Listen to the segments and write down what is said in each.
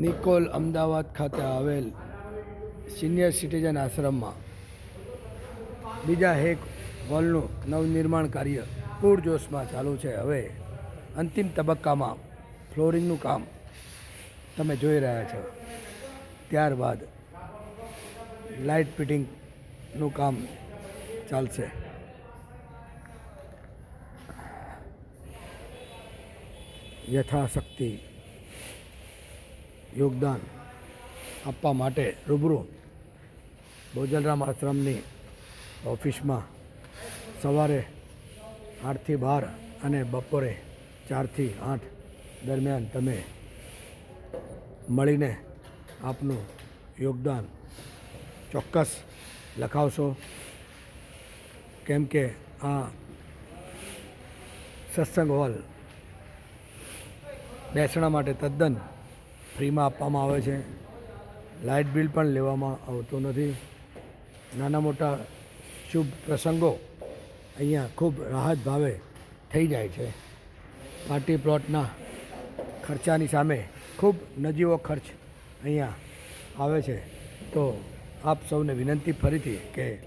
નિકોલ અમદાવાદ ખાતે આવેલ senior citizen આશ્રમમાં બીજા એક હોલનું નવનિર્માણ કાર્ય પૂરજોશમાં ચાલુ છે. હવે અંતિમ તબક્કામાં ફ્લોરિંગનું કામ તમે જોઈ રહ્યા છો. ત્યારબાદ લાઇટ ફિટિંગનું કામ ચાલશે. યથાશક્તિ, યોગદાન આપવા માટે રૂબરૂ ભોજનરામ આશ્રમની ઓફિસમાં સવારે આઠથી બાર અને બપોરે ચારથી આઠ દરમિયાન તમે મળીને આપનું યોગદાન ચોક્કસ લખાવશો. કેમ કે આ સત્સંગ હોલ બેસણા માટે તદ્દન ફ્રીમાં આપવામાં આવે છે. લાઇટ બિલ પણ લેવામાં આવતું નથી. નાના મોટા શુભ પ્રસંગો અહીંયા ખૂબ રાહત ભાવે થઈ જાય છે. પાર્ટી પ્લોટના ખર્ચાની સામે ખૂબ નજીવો ખર્ચ અહીંયા આવે છે. તો આપ સૌને વિનંતી ફરીથી કે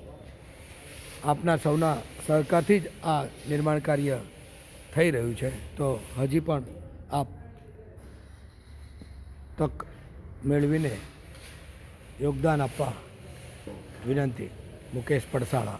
આપના સૌના સહકારથી જ આ નિર્માણ કાર્ય થઈ રહ્યું છે. તો હજી પણ આપ તક મેળવીને યોગદાન આપવા વિનંતી. મુકેશ પડસાળા.